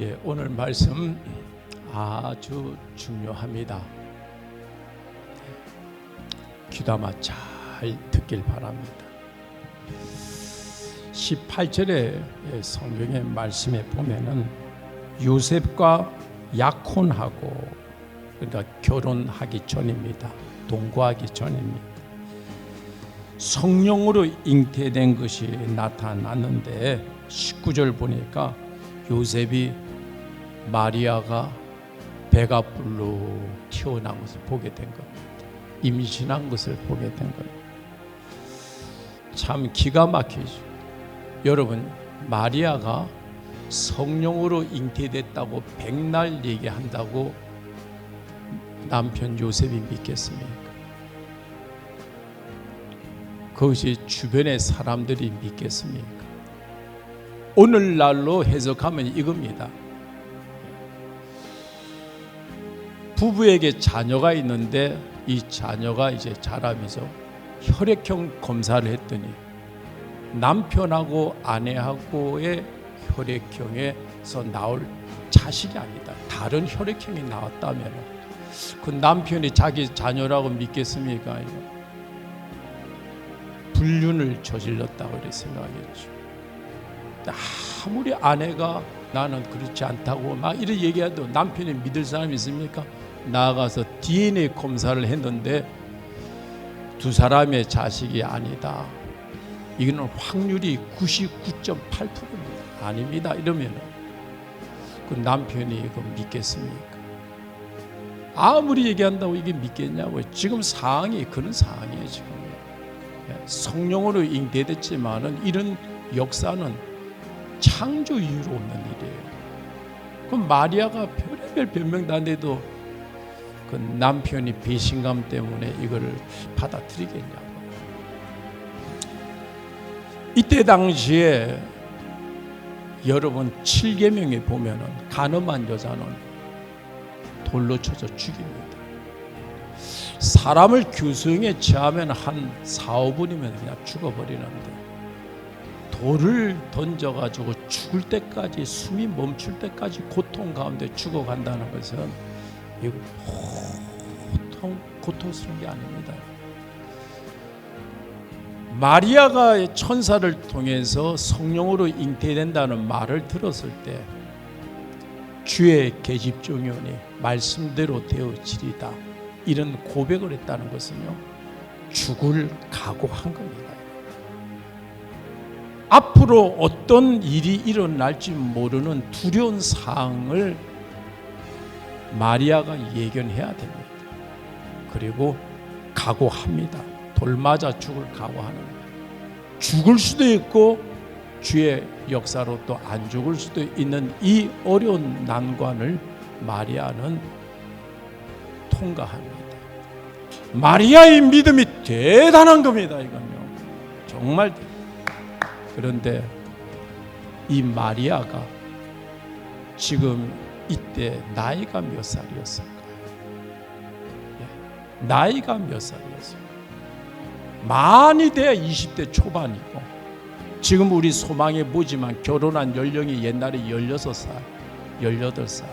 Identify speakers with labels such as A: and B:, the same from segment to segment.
A: 예, 오늘 말씀 아주 중요합니다. 귀담아 잘 듣길 바랍니다. 18절의 성경의 말씀에 보면은 요셉과 약혼하고 그러니까 결혼하기 전입니다. 동거하기 전입니다. 성령으로 잉태된 것이 나타났는데 19절 보니까 요셉이 마리아가 배가 불룩 튀어나온 것을 보게 된 겁니다. 임신한 것을 보게 된 겁니다. 참 기가 막히죠. 여러분 마리아가 성령으로 잉태됐다고 백날 얘기한다고 남편 요셉이 믿겠습니까? 그것이 주변의 사람들이 믿겠습니까? 오늘날로 해석하면 이겁니다. 부부에게 자녀가 있는데 이 자녀가 이제 자라면서 혈액형 검사를 했더니 남편하고 아내하고의 혈액형에서 나올 자식이 아니다. 다른 혈액형이 나왔다면 그 남편이 자기 자녀라고 믿겠습니까? 불륜을 저질렀다고 이렇게 생각하겠죠. 아무리 아내가 나는 그렇지 않다고 막 이런 얘기해도 남편이 믿을 사람이 있습니까? 나아가서 DNA 검사를 했는데 두 사람의 자식이 아니다. 이거는 확률이 99.8%입니다. 아닙니다. 이러면 그 남편이 이거 믿겠습니까? 아무리 얘기한다고 이게 믿겠냐고 지금 상황이 그런 상황이에요 지금 성령으로 잉태됐지만은 이런 역사는 창조 이후로 없는 일이에요. 그럼 마리아가 별의별 변명 다는데도 그 남편이 배신감 때문에 이거를 받아들이겠냐고. 이때 당시에 여러분 7계명에 보면은 간음한 여자는 돌로 쳐서 죽입니다. 사람을 교수형에 처하면 한 4, 5분이면 그냥 죽어버리는데 돌을 던져가지고 죽을 때까지 숨이 멈출 때까지 고통 가운데 죽어간다는 것은 이거 고통, 고통스러운 게 아닙니다. 마리아가 천사를 통해서 성령으로 잉태된다는 말을 들었을 때 주의 계집종이오니 말씀대로 되어지리다 이런 고백을 했다는 것은요 죽을 각오한 겁니다. 앞으로 어떤 일이 일어날지 모르는 두려운 상황을 마리아가 예견해야 됩니다. 그리고 각오합니다. 돌 맞아 죽을 각오하는. 죽을 수도 있고 주의 역사로 또 안 죽을 수도 있는 이 어려운 난관을 마리아는 통과합니다. 마리아의 믿음이 대단한 겁니다. 이건요. 정말 그런데 이 마리아가 지금 이때 나이가 몇 살이었을까요? 예. 나이가 몇 살이었을까요? 많이 돼야 20대 초반이고 지금 우리 소망에 보지만 결혼한 연령이 옛날에 16살, 18살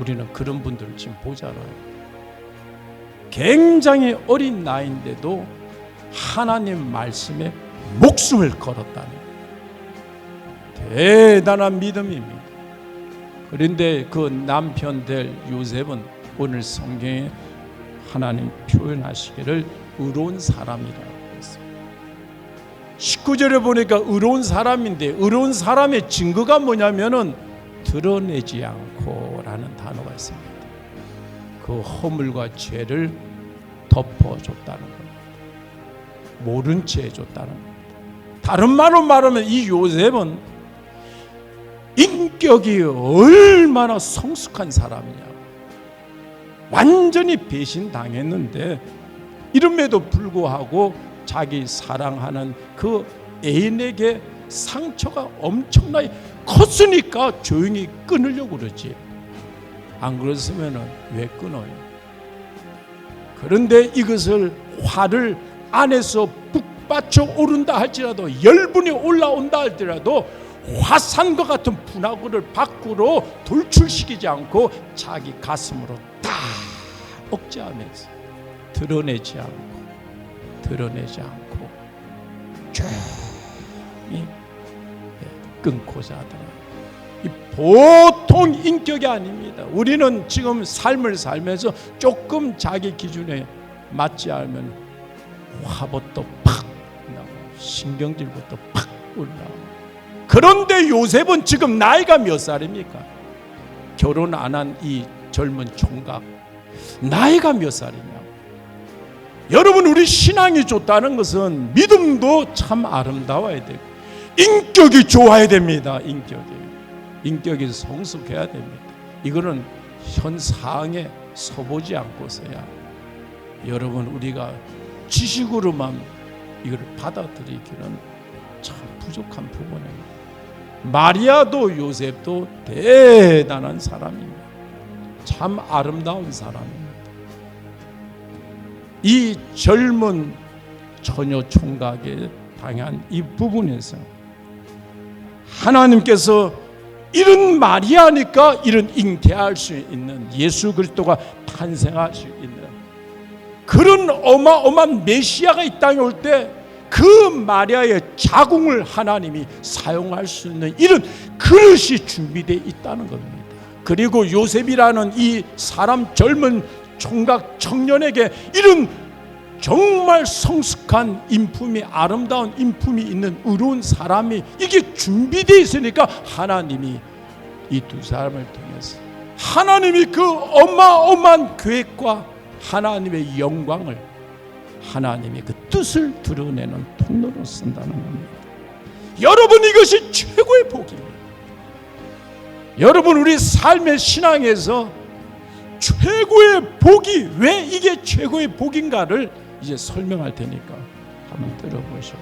A: 우리는 그런 분들을 지금 보잖아요. 굉장히 어린 나이인데도 하나님 말씀에 목숨을 걸었다니 대단한 믿음입니다. 그런데 그 남편 될 요셉은 오늘 성경에 하나님 표현하시기를 의로운 사람이라고 했습니다. 19절에 보니까 의로운 사람인데 의로운 사람의 증거가 뭐냐면은 드러내지 않고라는 단어가 있습니다. 그 허물과 죄를 덮어줬다는 겁니다. 모른 채 해줬다는 겁니다. 다른 말로 말하면 이 요셉은 인격이 얼마나 성숙한 사람이냐. 완전히 배신당했는데 이름에도 불구하고 자기 사랑하는 그 애인에게 상처가 엄청나게 컸으니까 조용히 끊으려고 그러지. 안 그랬으면 왜 끊어요? 그런데 이것을 화를 안에서 북받쳐 오른다 할지라도 열분이 올라온다 할지라도 화산과 같은 분화구를 밖으로 돌출시키지 않고 자기 가슴으로 딱 억제하면서 드러내지 않고 드러내지 않고 조용히 예, 끊고자 하더라. 이 보통 인격이 아닙니다. 우리는 지금 삶을 살면서 조금 자기 기준에 맞지 않으면 화부터 팍 나고 신경질부터 팍 올라오고 그런데 요셉은 지금 나이가 몇 살입니까? 결혼 안 한 이 젊은 총각. 나이가 몇 살이냐고 여러분 우리 신앙이 좋다는 것은 믿음도 참 아름다워야 되고 인격이 좋아야 됩니다 인격이. 인격이 성숙해야 됩니다. 이거는 현 상황에 서보지 않고서야 여러분 우리가 지식으로만 이걸 받아들이기는 참 부족한 부분입니다. 마리아도 요셉도 대단한 사람입니다. 참 아름다운 사람입니다. 이 젊은 처녀 총각에 당한 이 부분에서 하나님께서 이런 마리아니까 이런 잉태할 수 있는 예수 그리스도가 탄생할 수 있는 그런 어마어마한 메시아가 이 땅에 올때 그 마리아의 자궁을 하나님이 사용할 수 있는 이런 그릇이 준비되어 있다는 겁니다. 그리고 요셉이라는 이 사람 젊은 총각 청년에게 이런 정말 성숙한 인품이 아름다운 인품이 있는 의로운 사람이 이게 준비되어 있으니까 하나님이 이 두 사람을 통해서 하나님이 그 어마어마한 계획과 하나님의 영광을 하나님의 그 뜻을 드러내는 통로로 쓴다는 겁니다. 여러분 이것이 최고의 복입니다. 여러분 우리 삶의 신앙에서 최고의 복이 왜 이게 최고의 복인가를 이제 설명할 테니까 한번 들어보시오.